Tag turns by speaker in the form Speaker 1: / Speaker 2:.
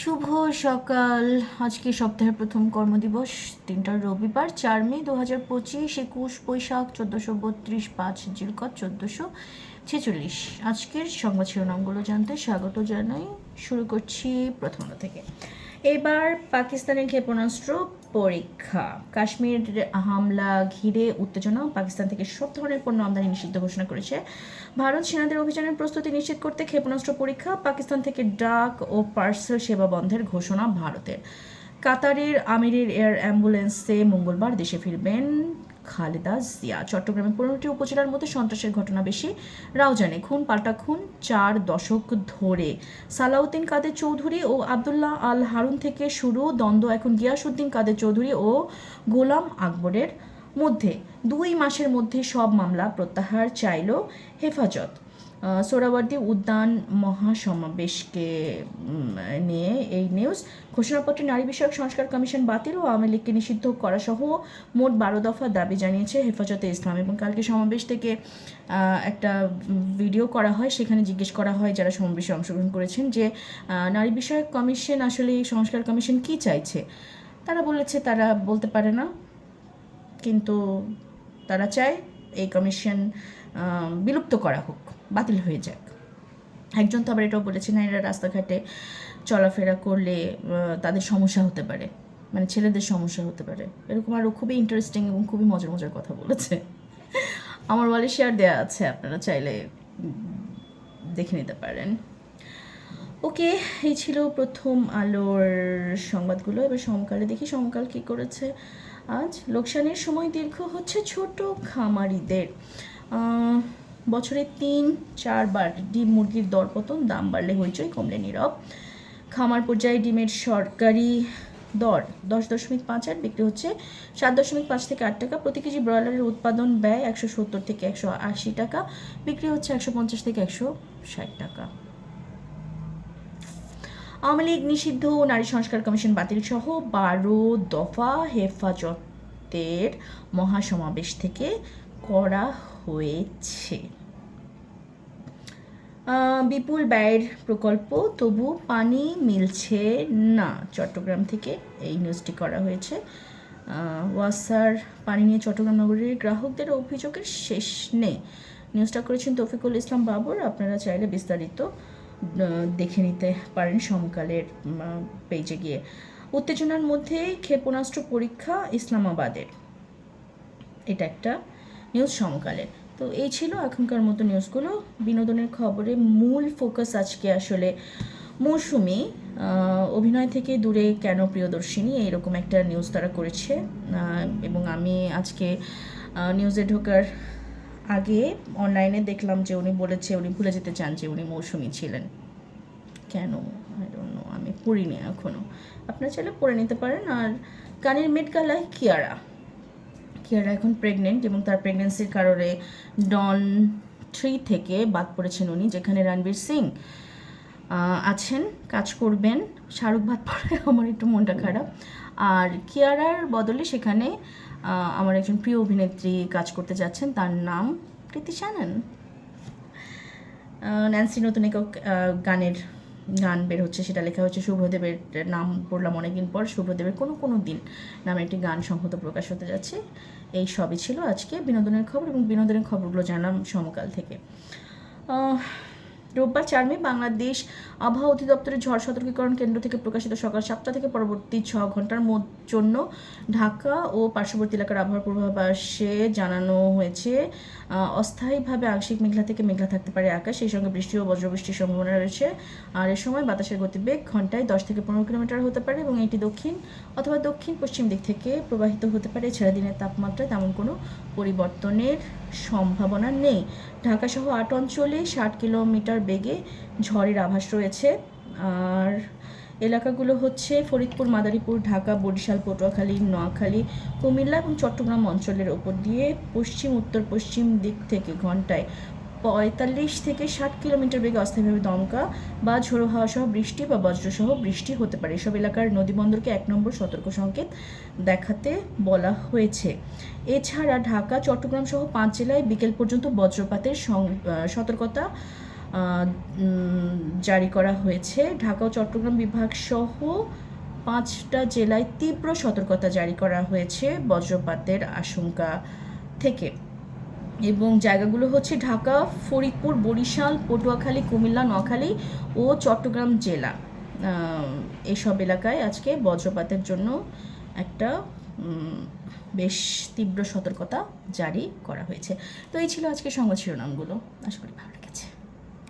Speaker 1: শুভ সকাল। আজকে সপ্তাহের প্রথম কর্মদিবস তিনটা রবিবার, চার মে দু হাজার পঁচিশ, একুশ বৈশাখ, চোদ্দোশো বত্রিশ, পাঁচ জিলকত, চোদ্দোশো ছেচল্লিশ। আজকের সংবাদ শিরোনামগুলো জানতে স্বাগত জানাই। শুরু করছি প্রথম থেকে। এবার পাকিস্তানের ক্ষেপণাস্ত্র পরীক্ষা। কাশ্মীর হামলা ঘিরে উত্তেজনা, পাকিস্তান থেকে সব ধরনের পণ্য আমদানি নিষিদ্ধ ঘোষণা করেছে। ভারত সেনাদের অভিযানের প্রস্তুতি নিশ্চিত করতে ক্ষেপণাস্ত্র পরীক্ষা, পাকিস্তান থেকে ডাক ও পার্সেল সেবা বন্ধের ঘোষণা ভারতের। কাতারের আমিরের এয়ার অ্যাম্বুলেন্সে মঙ্গলবার দেশে ফিরবেন খালেদা জিয়া। চট্টগ্রামের পনেরোটি উপজেলার মধ্যে সন্ত্রাসের ঘটনা বেশি। রাউজানে খুন, পাল্টা খুন চার দশক ধরে। সালাউদ্দিন কাদের চৌধুরী ও আবদুল্লাহ আল হারুন থেকে শুরু দ্বন্দ্ব এখন গিয়াসুদ্দিন কাদের চৌধুরী ও গোলাম আকবরের মধ্যে। দুই মাসের মধ্যে সব মামলা প্রত্যাহার চাইল হেফাজত। সোহরাওয়ার্দী উদ্যান মহাসমাবেশকে নিয়ে এই নিউজ ঘোষণাপত্রে নারী বিষয়ক সংস্কার কমিশন বাতিল ও আওয়ামী লীগকে নিষিদ্ধ করা সহ মোট বারো দফা দাবি জানিয়েছে হেফাজতে ইসলাম এবং কালকে সমাবেশ থেকে একটা ভিডিও করা হয়, সেখানে জিজ্ঞেস করা হয় যারা সমাবেশে অংশগ্রহণ করেছেন যে নারী বিষয়ক কমিশন আসলে এই সংস্কার কমিশন কি চাইছে? তারা বলেছে তারা বলতে পারে না, কিন্তু তারা চায় এই কমিশন বিলুপ্ত করা হোক। বাতিল হয়ে যাক। একজন তো আবার এটাও বলেছে নারীরা রাস্তাঘাটে চলাফেরা করলে তাদের সমস্যা হতে পারে। মানে ছেলেদের সমস্যা হতে পারে। এরকম আরও খুবই ইন্টারেস্টিং এবং খুবই মজার মজার কথা বলেছে। আমার ওয়ালে শেয়ার দেওয়া আছে, আপনারা চাইলে দেখে নিতে পারেন। ওকে, এই ছিল প্রথম আলোর সংবাদগুলো। এবার সমকালে দেখি, সমকাল কি করেছে? আজ লোকসানের সময় দীর্ঘ হচ্ছে ছোট খামারিদের। বছরে তিন, চারবার ডিম মুরগির দরপতন, দাম বাড়লে হইচই কমলে নীরব। খামার পর্যায়ে ডিমের সরকারি দর দশ দশমিক পাঁচ আট বিক্রি হচ্ছে সাত দশমিক পাঁচ থেকে আট টাকা। প্রতি কেজি ব্রয়লারের উৎপাদন ব্যয় একশো সত্তর থেকে একশো আশি টাকা, বিক্রি হচ্ছে একশো পঞ্চাশ থেকে একশো ষাট টাকা। আওয়ামী লীগ, নিষিদ্ধ নারী সংস্কার কমিশন বাতিল সহ বারো দফা হেফাজতের মহাসমাবেশ থেকে করা হয়েছে। বিপুল ব্যয়ের প্রকল্প, তবু পানি মিলছে না। চট্টগ্রাম থেকে এই নিউজটি করা হয়েছে। ওয়াসার পানি নিয়ে চট্টগ্রাম নগরীর গ্রাহকদের অভিযোগের শেষ নেই। নিউজটা করেছেন তৌফিকুল ইসলাম বাবর। আপনারা চাইলে বিস্তারিত দেখে নিতে পারেন সমকালের পেজে গিয়ে। উত্তেজনার মধ্যে ক্ষেপণাস্ত্র পরীক্ষা ইসলামাবাদের। এটা একটা নিউজ সমকালের তো এই ছিল এখনকার মতো নিউজগুলো বিনোদনের খবরে মূল ফোকাস আজকে আসলে মৌসুমি। অভিনয় থেকে দূরে কেন প্রিয়দর্শিনী? এইরকম একটা নিউজ তারা করেছে। এবং আমি আজকে নিউজে ঢোকার আগে অনলাইনে দেখলাম যে উনি বলেছে, উনি ভুলে যেতে চান যে উনি মৌসুমি ছিলেন। কেন? আমি পড়িনি এখনও আপনারা চাইলে পড়ে নিতে পারেন। আর কানের মেট গালায় কিয়ারা। কিয়ারা এখন প্রেগনেন্ট এবং তার প্রেগনেন্সির কারণে ডন থ্রি থেকে বাদ পড়েছেন উনি যেখানে রণবীর সিং আছেন কাজ করবেন। শাহরুখ বাদ পড়ে আমার একটু মনটা খারাপ। আর কিয়ারার বদলে সেখানে আমার একজন প্রিয় অভিনেত্রী কাজ করতে যাচ্ছেন তার নাম জানেন আহ, ন্যান্সি নতুন একক গানের গান বের হচ্ছে, সেটা লেখা হচ্ছে, শুভদেবের নাম পড়লাম অনেকদিন পর, শুভদেবের কোনো কোনো দিন নামে একটি গান সংহত প্রকাশ হতে যাচ্ছে। এই সবই ছিল আজকে বিনোদনের খবর এবং বিনোদনের খবরগুলো জানলাম সমকাল থেকে। রোববার চার মে বাংলাদেশ আবহাওয়া অধিদপ্তরের ঝড় সতর্কীকরণ কেন্দ্র থেকে প্রকাশিত সকাল সাতটা থেকে পরবর্তী ছ ঘণ্টার জন্য ঢাকা ও পার্শ্ববর্তী এলাকার আবহাওয়ার পূর্বাভাসে জানানো হয়েছে অস্থায়ীভাবে আংশিক মেঘলা থেকে মেঘলা থাকতে পারে আকাশ। সেই সঙ্গে বৃষ্টি ও বজ্রবৃষ্টির সম্ভাবনা রয়েছে। আর এ সময় বাতাসের গতিবেগ ঘন্টায় দশ থেকে পনেরো কিলোমিটার হতে পারে এবং এটি দক্ষিণ অথবা দক্ষিণ পশ্চিম দিক থেকে প্রবাহিত হতে পারে। এছাড়া দিনের তাপমাত্রায় তেমন কোনো পরিবর্তনের সম্ভাবনা নেই। ঢাকাসহ আট অঞ্চলে ষাট কিলোমিটার বেগে ঝড়ের আভাস রয়েছে। আর এলাকাগুলো হচ্ছে ফরিদপুর, মাদারীপুর, ঢাকা, বরিশাল, পটুয়াখালী, নোয়াখালী, কুমিল্লা এবং চট্টগ্রাম অঞ্চলের ওপর দিয়ে পশ্চিম উত্তর পশ্চিম দিক থেকে ঘন্টায় পঁয়তাল্লিশ থেকে ষাট কিলোমিটার বেগে অস্থায়ীভাবে দমকা বা ঝোড়ো হাওয়া সহ বৃষ্টি বা বজ্রসহ বৃষ্টি হতে পারে। এসব এলাকার নদীবন্দরকে এক নম্বর সতর্ক সংকেত দেখাতে বলা হয়েছে। এছাড়া ঢাকা, চট্টগ্রাম সহ পাঁচ জেলায় বিকেল পর্যন্ত বজ্রপাতের সতর্কতা জারি করা হয়েছে। ঢাকা ও চট্টগ্রাম বিভাগ সহ পাঁচটা জেলায় তীব্র সতর্কতা জারি করা হয়েছে বজ্রপাতের আশঙ্কা থেকে। এবং জায়গাগুলো হচ্ছে ঢাকা, ফরিদপুর, বরিশাল, পটুয়াখালী, কুমিল্লা, নোয়াখালী ও চট্টগ্রাম জেলা। এসব এলাকায় আজকে বজ্রপাতের জন্য একটা বেশ তীব্র সতর্কতা জারি করা হয়েছে। তো এই ছিল আজকে সংবাদ শিরোনামগুলো। আশা করি ভালো লেগেছে।